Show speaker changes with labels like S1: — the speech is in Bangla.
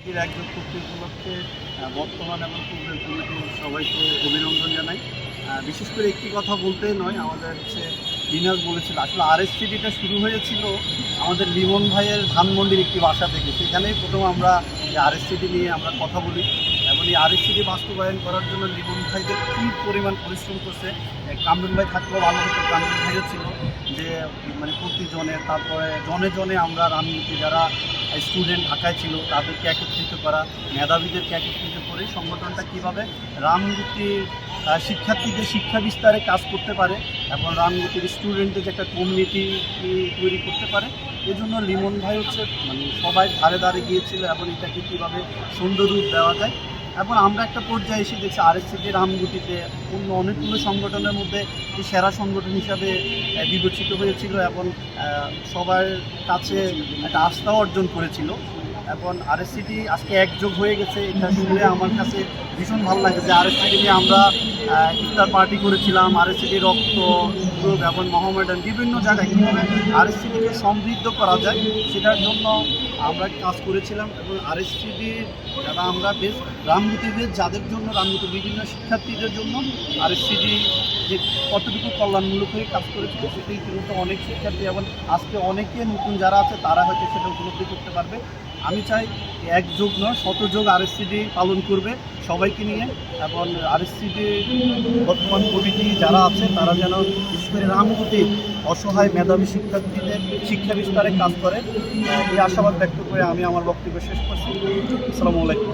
S1: একজন চুক্তি উপলক্ষে বর্তমান এবং পূর্বের সবাইকে অভিনন্দন জানাই। বিশেষ করে একটি কথা বলতে নয় আমাদের হচ্ছে দিনাজ বলেছিল আসলে আরএসসিডিটা শুরু হয়েছিল আমাদের লিমন ভাইয়ের ধানমন্ডির একটি বাসা থেকে। সেখানেই প্রথম আমরা আর আরএসসিডি নিয়ে আমরা কথা বলি এবং এই আরএসসিডি বাস্তবায়ন করার জন্য লিমন ভাইদের কী পরিমাণ পরিশ্রম করছে এ, কামরুল ভাই থাকলেও ভালো হতো কামরুল ভাইও ছিল যে মানে প্রতি জনে তারপরে জনে জনে আমরা রাজনীতি যারা স্টুডেন্ট ঢাকায় ছিল, তাদেরকে একত্রিত করা, মেধাবীদেরকে একত্রিত করে সংগঠনটা কীভাবে রামগতির শিক্ষার্থীদের শিক্ষা বিস্তারে কাজ করতে পারে এবং রামগতির স্টুডেন্টদের একটা কমিউনিটি তৈরি করতে পারে, এজন্য লিমন ভাই হচ্ছে মানে সবাই ধারে ধারে গিয়েছিল এবং এটাকে কীভাবে সুন্দর রূপ দেওয়া যায়। এবং আমরা একটা পর্যায়ে এসে দেখছি আরএসসিটি রামগুটিতে অন্য অনেকগুলো সংগঠনের মধ্যে সেরা সংগঠন হিসাবে বিবেচিত হয়েছিল এবং সবার কাছে একটা আস্থা অর্জন করেছিল। এখন আরএসসিটি আজকে একযোগ হয়ে গেছে, এটা শুনলে আমার কাছে ভীষণ ভালো লাগে যে আরএসসিটি নিয়ে আমরা ইফতার পার্টি করেছিলাম আরএসসিটি রক্ত গ্রুপ এবং মহামেডান বিভিন্ন জায়গায় কীভাবে আরএসসিটিকে সমৃদ্ধ করা যায়, সেটার জন্য আমরা কাজ করেছিলাম এবং আরএসসিটির যারা আমরা বেশ রামগতিদের যাদের জন্য রামগতি বিভিন্ন শিক্ষার্থীদের জন্য আরএসসিটি যে কতটুকু কল্যাণমূলক হয়ে কাজ করেছিল সেটা ইতিমধ্যে অনেক শিক্ষার্থী এবং আজকে অনেকে নতুন যারা আছে তারা হয়তো সেটা উপলব্ধি করতে পারবে। আমি চাই এক যোগ নয় শতযোগ আরএসসিডি পালন করবে সবাইকে নিয়ে এবং আরএসসিডি বর্তমান কমিটি যারা আছে তারা যেন করে রামগতির অসহায় মেধাবী শিক্ষার্থীদের শিক্ষা বিস্তারে কাজ করে। এই আশাবাদ ব্যক্ত করে আমি আমার বক্তব্য শেষ করছি। আসসালামু আলাইকুম।